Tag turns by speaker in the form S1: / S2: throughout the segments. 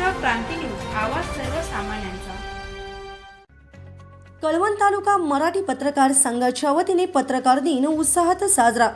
S1: महाराष्ट्र क्रांती news आवाज
S2: कळवण तालुका मराठी पत्रकार संघाच्या वतीने पत्रकार दिन उत्साहात साजरा.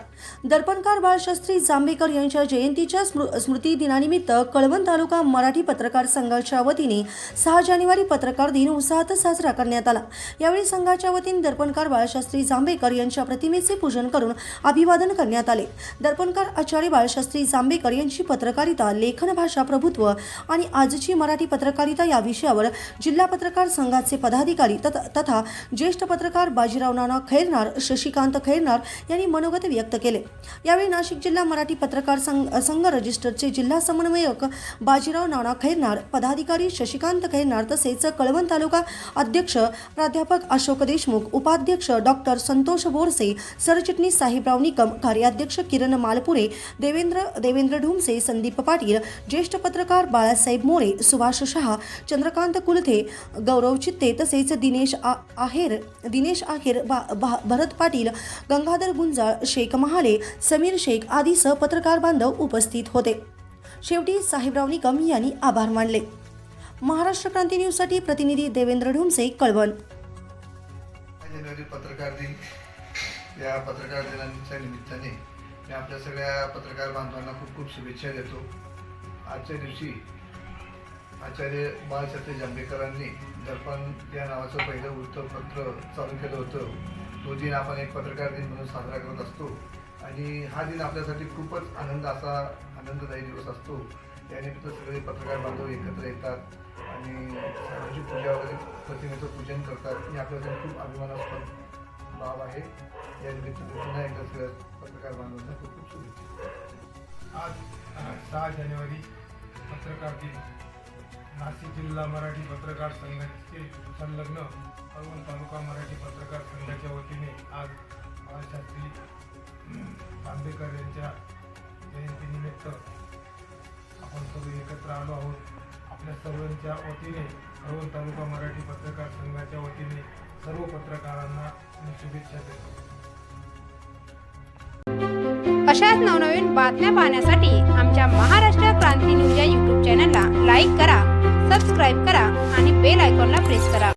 S2: दर्पणकार बाळशास्त्री जांभेकर यांच्या जयंतीच्या स्मृ स्मृती दिनानिमित्त कळवण तालुका मराठी पत्रकार संघाच्या वतीने सहा जानेवारी पत्रकार दिन उत्साहात साजरा करण्यात आला. यावेळी संघाच्या वतीने दर्पणकार बाळशास्त्री जांभेकर यांच्या प्रतिमेचे पूजन करून अभिवादन करण्यात आले. दर्पणकार आचार्य बाळशास्त्री जांभेकर यांची पत्रकारिता लेखन भाषा प्रभुत्व आणि आजची मराठी पत्रकारिता या विषयावर जिल्हा पत्रकार संघाचे पदाधिकारी तथा तथा ज्येष्ठ पत्रकार बाजीराव नाना खैरनार शशिकांत खैरनार यांनी मनोगत व्यक्त केले. यावेळी नाशिक जिल्हा मराठी पत्रकार संघ संघ रजिस्टरचे जिल्हा समन्वयक बाजीराव नाना खैरनार पदाधिकारी शशिकांत खैरनार तसेच कळवण तालुका अध्यक्ष प्राध्यापक अशोक देशमुख उपाध्यक्ष डॉक्टर संतोष बोरसे सरचिटणीस साहेबराव निकम कार्याध्यक्ष किरण मालपुरे देवेंद्र देवेंद्र ढुमसे संदीप पाटील ज्येष्ठ पत्रकार बाळासाहेब मोरे सुभाष शहा चंद्रकांत कुलथे गौरव चित्ते तसेच दिनेश आ- आहेर दिनेश आहेर बा- भा- भरत पाटील गंगाधर गुंजाळ शेख महाले समीर शेख आदीसह पत्रकार बांधव उपस्थित होते. शेवटी साहेबराव निकम यांनी आभार मानले. महाराष्ट्र क्रांती न्यूजसाठी प्रतिनिधी देवेंद्र ढुमसे कळवण.
S3: पत्रकार दिन या पत्रकार दिनाच्या निमित्ताने मी आपल्या सगळ्या पत्रकार बांधवांना खूप खूप शुभेच्छा देतो. आजच्या दिवशी आचार्य बाळशास्त्री जांभेकरांनी दर्पण या नावाचं पहिलं वृत्तपत्र चालू केलं होतं. तो दिन आपण एक पत्रकार दिन म्हणून साजरा करत असतो. आणि हा दिन आपल्यासाठी खूपच आनंद असा आनंददायी दिवस असतो. त्यानिमित्त सगळे पत्रकार बांधव एकत्र येतात आणि सर्वांची पूजा वगैरे प्रतिमेचं पूजन करतात. ही आपल्यासाठी खूप अभिमानास्पद बाब आहे. या निमित्त पुन्हा एकदा सगळ्या पत्रकार बांधवांना खूप खूप शुभेच्छा
S4: आज सहा जानेवारी पत्रकार दिन. नाशिक जिल्हा मराठी पत्रकार संघाचे संलग्न कळवण तालुका मराठी पत्रकार संघाच्या वतीने आज बाळशास्त्री आंबेडकर यांच्या जयंतीनिमित्त आपण सर्व एकत्र आलो आहोत. आपल्या सर्वांच्या वतीने कळवण तालुका मराठी पत्रकार संघाच्या वतीने सर्व पत्रकारांना मी शुभेच्छा देतो.
S1: अशाच नवनवीन बातम्या पाहण्यासाठी आमच्या महाराष्ट्र क्रांती కొల్లా ప్రెస్ करा